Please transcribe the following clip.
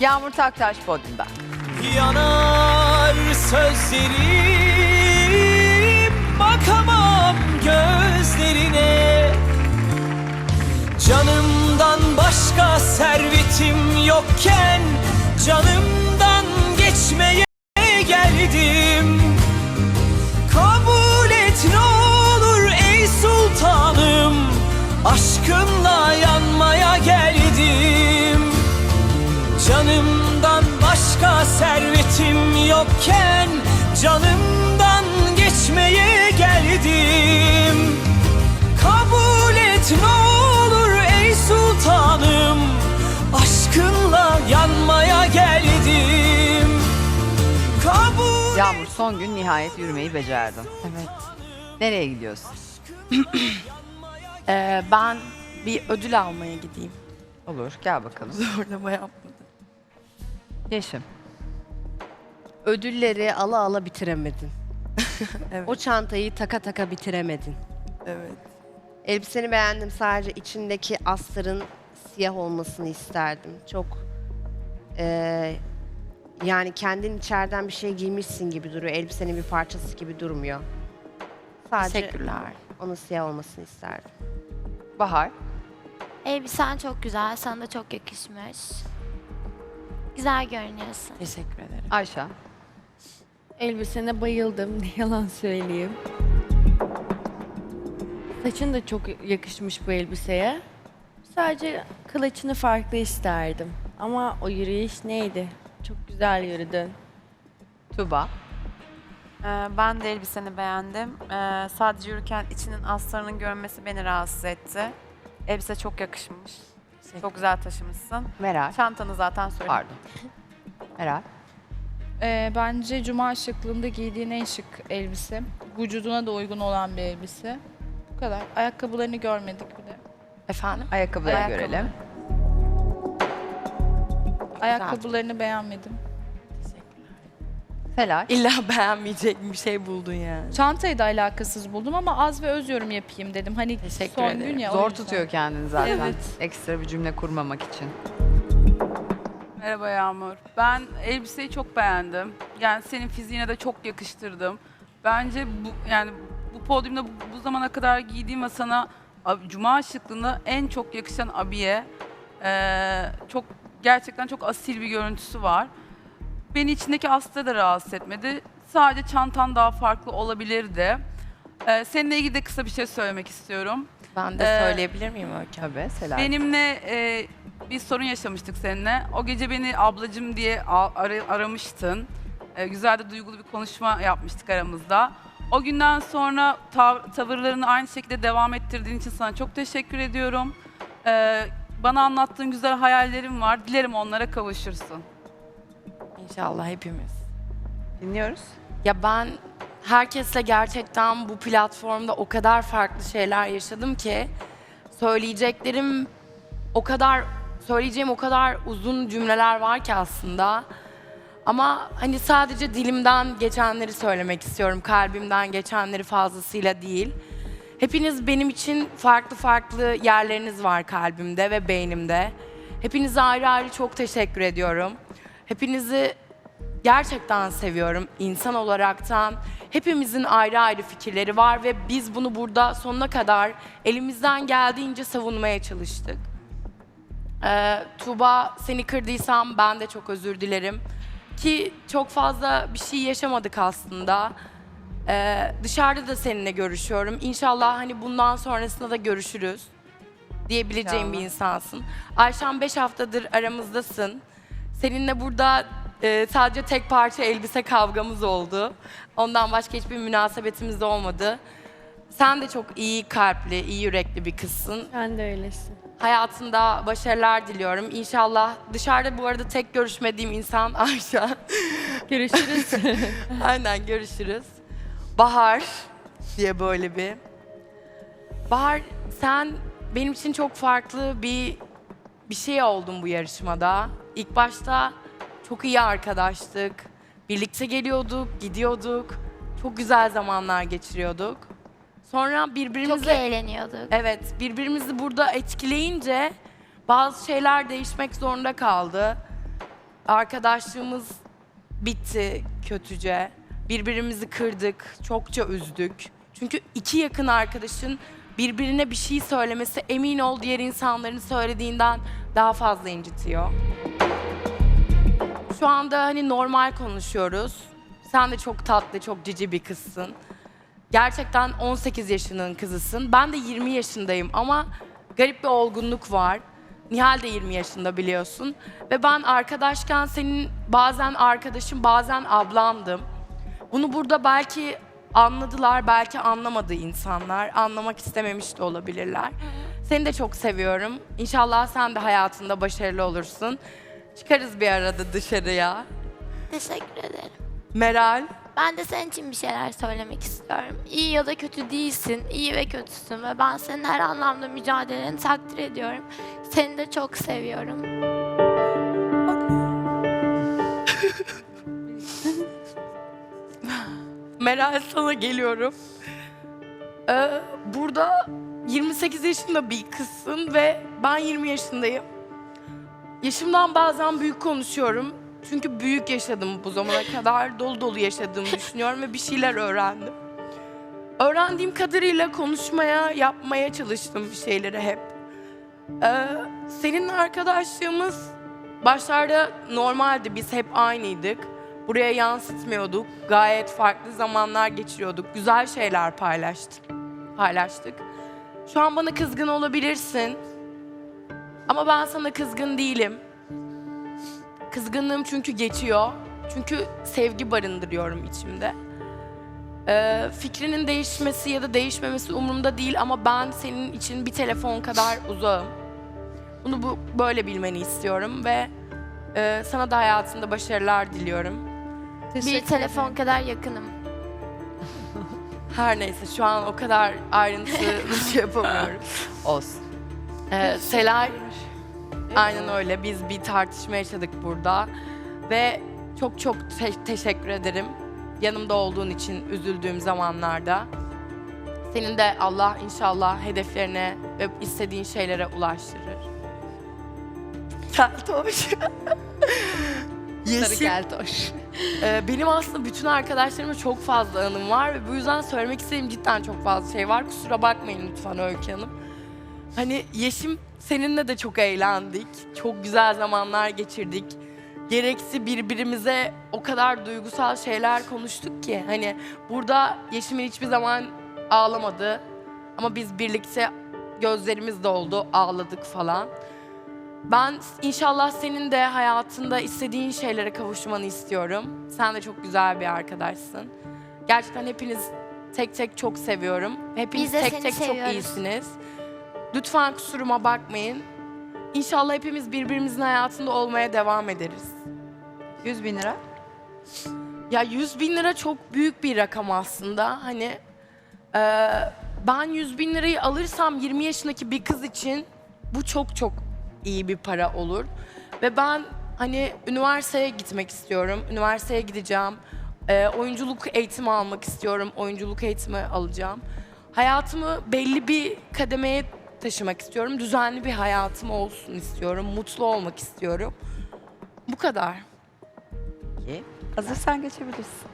Yağmur Taktaş podyumda. Yanar sözlerim Bakamam gözlerine Canımdan başka servetim yokken Canımdan yokken Canımdan geçmeye geldim Kabul et ne olur ey sultanım Aşkınla yanmaya geldim Kabul Yağmur son gün nihayet yürümeyi becerdin. Evet. Nereye gidiyorsun? Ee, ben bir ödül almaya gideyim. Olur gel bakalım. Zorlama yapmadım. Yeşim. Ödülleri ala ala bitiremedin. Evet. O çantayı taka taka bitiremedin. Evet. Elbiseni beğendim. Sadece içindeki astarın siyah olmasını isterdim. Çok eee, yani kendin içeriden bir şey giymişsin gibi duruyor. Elbisenin bir parçası gibi durmuyor. Sadece Teşekkürler. onun siyah olmasını isterdim. Bahar. Elbisen çok güzel, sana da çok yakışmış. Güzel görünüyorsun. Teşekkür ederim. Ayşe. Elbisene bayıldım, ne yalan söyleyeyim. Saçın da çok yakışmış bu elbiseye. Sadece kılıçını farklı isterdim. Ama o yürüyüş neydi? Çok güzel yürüdün. Tuba. Ee, Ben de elbiseni beğendim. Ee, Sadece yürürken içinin astarının görünmesi beni rahatsız etti. Elbise çok yakışmış. Çok güzel taşımışsın. Meral. Çantanı zaten söyledim. Pardon. Meral. Ee, bence cuma şıklığında giydiğin en şık elbise. Vücuduna da uygun olan bir elbise. Bu kadar. Ayakkabılarını görmedik bile. Efendim? Ayakkabıları Ayakkabı. görelim. Ayakkabılarını beğenmedim. Selay. İlla beğenmeyecek bir şey buldun yani. Çantayı da alakasız buldum ama az ve öz yorum yapayım dedim. Hani Teşekkür son ederim. gün ya. o Zor yüzden. tutuyor kendini zaten. Evet. Ekstra bir cümle kurmamak için. Merhaba Yağmur. Ben elbiseyi çok beğendim. Yani senin fiziğine de çok yakıştırdım. Bence bu yani bu podyumda bu, bu zamana kadar giydiğim ve sana ab- cuma şıklığında en çok yakışan abiye. Ee, çok gerçekten çok asil bir görüntüsü var. Beni içindeki astra da rahatsız etmedi. Sadece çantan daha farklı olabilirdi. Ee, seninle ilgili de kısa bir şey söylemek istiyorum. Ben de Ee, söyleyebilir miyim Öykü? Tabii Selay. Benimle e, bir sorun yaşamıştık seninle. O gece beni ablacım diye a- ara- aramıştın. E, güzel de duygulu bir konuşma yapmıştık aramızda. O günden sonra tav- tavırlarını aynı şekilde devam ettirdiğin için sana çok teşekkür ediyorum. E, bana anlattığın güzel hayallerim var. Dilerim onlara kavuşursun. İnşallah hepimiz. Dinliyoruz. Ya ben herkesle gerçekten bu platformda o kadar farklı şeyler yaşadım ki söyleyeceklerim o kadar söyleyeceğim o kadar uzun cümleler var ki aslında. Ama hani sadece dilimden geçenleri söylemek istiyorum. Kalbimden geçenleri fazlasıyla değil. Hepiniz benim için farklı farklı yerleriniz var kalbimde ve beynimde. Hepinize ayrı ayrı çok teşekkür ediyorum. Hepinizi gerçekten seviyorum insan olaraktan. Hepimizin ayrı ayrı fikirleri var ve biz bunu burada sonuna kadar elimizden geldiğince savunmaya çalıştık. Ee, Tuğba seni kırdıysam ben de çok özür dilerim. Ki çok fazla bir şey yaşamadık aslında. Ee, dışarıda da seninle görüşüyorum. İnşallah hani bundan sonrasında da görüşürüz diyebileceğim bir insansın. Ayşen 5 haftadır aramızdasın. Seninle burada e, sadece tek parça elbise kavgamız oldu. Ondan başka hiçbir münasebetimiz de olmadı. Sen de çok iyi kalpli, iyi yürekli bir kızsın. Sen de öylesin. Hayatında başarılar diliyorum. İnşallah dışarıda bu arada tek görüşmediğim insan Ayşe. Görüşürüz. Aynen görüşürüz. Bahar diye böyle bir. Bahar sen benim için çok farklı bir bir şey oldun bu yarışmada. İlk başta çok iyi arkadaştık. Birlikte geliyorduk, gidiyorduk. Çok güzel zamanlar geçiriyorduk. Sonra Çok birbirimizle eğleniyorduk. Evet, birbirimizi burada etkileyince bazı şeyler değişmek zorunda kaldı. arkadaşlığımız bitti kötüce. Birbirimizi kırdık, çokça üzdük. Çünkü iki yakın arkadaşın birbirine bir şey söylemesi emin ol diğer insanların söylediğinden daha fazla incitiyor. Şu anda hani normal konuşuyoruz. Sen de çok tatlı, çok cici bir kızsın. Gerçekten 18 yaşının kızısın. Ben de 20 yaşındayım ama garip bir olgunluk var. Nihal de 20 yaşında biliyorsun. Ve ben arkadaşken senin bazen arkadaşın, bazen ablandım. Bunu burada belki anladılar, belki anlamadı insanlar. Anlamak istememiş de olabilirler. Seni de çok seviyorum. İnşallah sen de hayatında başarılı olursun. Çıkarız bir arada dışarıya. Teşekkür ederim. Meral, Ben de senin için bir şeyler söylemek istiyorum. İyi ya da kötü değilsin, iyi ve kötüsün ve ben senin her anlamda mücadeleni takdir ediyorum. Seni de çok seviyorum. Meral sana geliyorum. Ee, burada 28 yaşında bir kızsın ve ben 20 yaşındayım. Yaşımdan bazen büyük konuşuyorum. Çünkü büyük yaşadım bu zamana kadar. Dolu dolu yaşadığımı düşünüyorum ve bir şeyler öğrendim. Öğrendiğim kadarıyla konuşmaya, yapmaya çalıştım bir şeyleri hep. Ee, senin arkadaşlığımız başlarda normaldi. Biz hep aynıydık. Buraya yansıtmıyorduk. Gayet farklı zamanlar geçiriyorduk. Güzel şeyler paylaştık. Paylaştık. Şu an bana kızgın olabilirsin. Ama ben sana kızgın değilim. Kızgınlığım çünkü geçiyor. Çünkü sevgi barındırıyorum içimde. Ee, fikrinin değişmesi ya da değişmemesi umurumda değil ama ben senin için bir telefon kadar uzağım. Bunu bu böyle bilmeni istiyorum ve e, sana da hayatında başarılar diliyorum. bir telefon kadar yakınım. Her neyse şu an o kadar ayrıntılı şey yapamıyorum. Olsun. Ee, Selay, aynen öyle. Biz bir tartışma yaşadık burada. Ve çok çok te- teşekkür ederim. Yanımda olduğun için üzüldüğüm zamanlarda. Senin de Allah inşallah hedeflerine ve istediğin şeylere ulaştırır. Keltoş. Sarı Yeşim. geltoş. Ee, benim aslında bütün arkadaşlarımla çok fazla anım var ve bu yüzden söylemek istediğim cidden çok fazla şey var. Kusura bakmayın lütfen Öykü Hanım. Hani Yeşim seninle de çok eğlendik. Çok güzel zamanlar geçirdik. Gereksi birbirimize o kadar duygusal şeyler konuştuk ki. Hani burada Yeşim'in hiçbir zaman ağlamadı. Ama biz birlikte gözlerimiz doldu, ağladık falan. Ben inşallah senin de hayatında istediğin şeylere kavuşmanı istiyorum. Sen de çok güzel bir arkadaşsın. Gerçekten hepiniz tek tek çok seviyorum. Hepiniz Biz de tek seni tek seviyoruz. çok iyisiniz. Lütfen kusuruma bakmayın. İnşallah hepimiz birbirimizin hayatında olmaya devam ederiz. 100 bin lira. Ya 100 bin lira çok büyük bir rakam aslında. Hani e, ben 100 bin lirayı alırsam 20 yaşındaki bir kız için bu çok çok iyi bir para olur. Ve ben hani üniversiteye gitmek istiyorum. Üniversiteye gideceğim. E, oyunculuk eğitimi almak istiyorum. Oyunculuk eğitimi alacağım. Hayatımı belli bir kademeye taşımak istiyorum. Düzenli bir hayatım olsun istiyorum. Mutlu olmak istiyorum. Bu kadar. İyi. Hazırsan geçebilirsin.